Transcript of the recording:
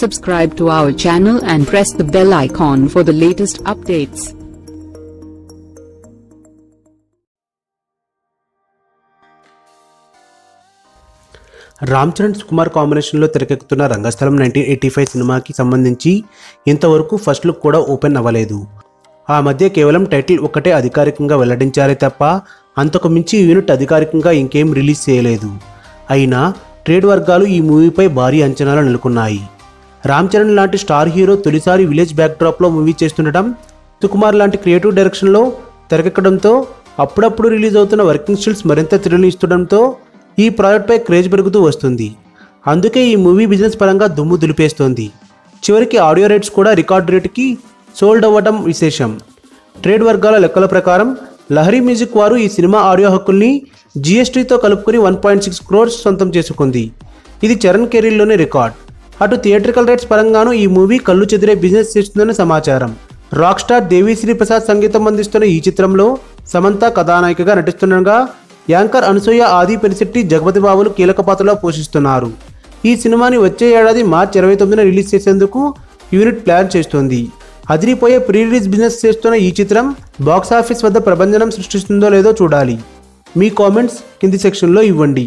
Subscribe to our channel and press the bell icon for the latest updates. Ram Charan Sukumar కాంబినేషన్లో తెరకెక్కుతున్న రంగస్థలం nineteen eighty five సినిమాకి సంబంధించి ఇంతవరకు first look కూడా ఓపెన్ అవ్వలేదు. ఆ మధ్య కేవలం టైటిల్ ఒక్కటే అధికారికంగా వెల్లడించారే తప్ప అంతకు మించి యూనిట్ అధికారికంగా ఇంకేం రిలీజ్ చేయలేదు. అయినా ట్రేడ్ వర్గాలు ఈ మూవీపై భారీ అంచనాలు నెలకొన్నాయి. రామ్ చరణ్ లాంటి స్టార్ హీరో తొలిసారి విలేజ్ బ్యాక్డ్రాప్లో మూవీ చేస్తుండటం సుకుమార్ లాంటి క్రియేటివ్ డైరెక్షన్లో తెరకెక్కడంతో అప్పుడప్పుడు రిలీజ్ అవుతున్న వర్కింగ్ స్టిల్స్ మరింత థ్రిల్ని ఇస్తుండటంతో ఈ ప్రాజెక్ట్పై క్రేజ్ పెరుగుతూ వస్తుంది. అందుకే ఈ మూవీ బిజినెస్ పరంగా దుమ్ము దులిపేస్తోంది. చివరికి ఆడియో రేట్స్ కూడా రికార్డ్ రేటుకి సోల్డ్ అవ్వడం విశేషం. ట్రేడ్ వర్గాల లెక్కల ప్రకారం లహరి మ్యూజిక్ వారు ఈ సినిమా ఆడియో హక్కుల్ని జీఎస్టీతో కలుపుకుని వన్ పాయింట్ సిక్స్ క్రోర్స్ సొంతం చేసుకుంది. ఇది చరణ్ కెరీర్లోనే రికార్డ్. అటు థియేట్రికల్ రైట్స్ పరంగానూ ఈ మూవీ కళ్ళు చెదిరే బిజినెస్ చేస్తుందని సమాచారం. రాక్ స్టార్ దేవిశ్రీ ప్రసాద్ సంగీతం అందిస్తున్న ఈ చిత్రంలో సమంత కథానాయికగా నటిస్తుండగా యాంకర్ అనసూయ ఆది పెనిశెట్టి జగపతి బాబులు కీలక పాత్రలో పోషిస్తున్నారు. ఈ సినిమాని వచ్చే ఏడాది మార్చి ఇరవై తొమ్మిదిన రిలీజ్ చేసేందుకు యూనిట్ ప్లాన్ చేస్తోంది. అదిరిపోయే ప్రీ రిలీజ్ బిజినెస్ చేస్తున్న ఈ చిత్రం బాక్స్ ఆఫీస్ వద్ద ప్రభంజనం సృష్టిస్తుందో లేదో చూడాలి. మీ కామెంట్స్ కింది సెక్షన్లో ఇవ్వండి.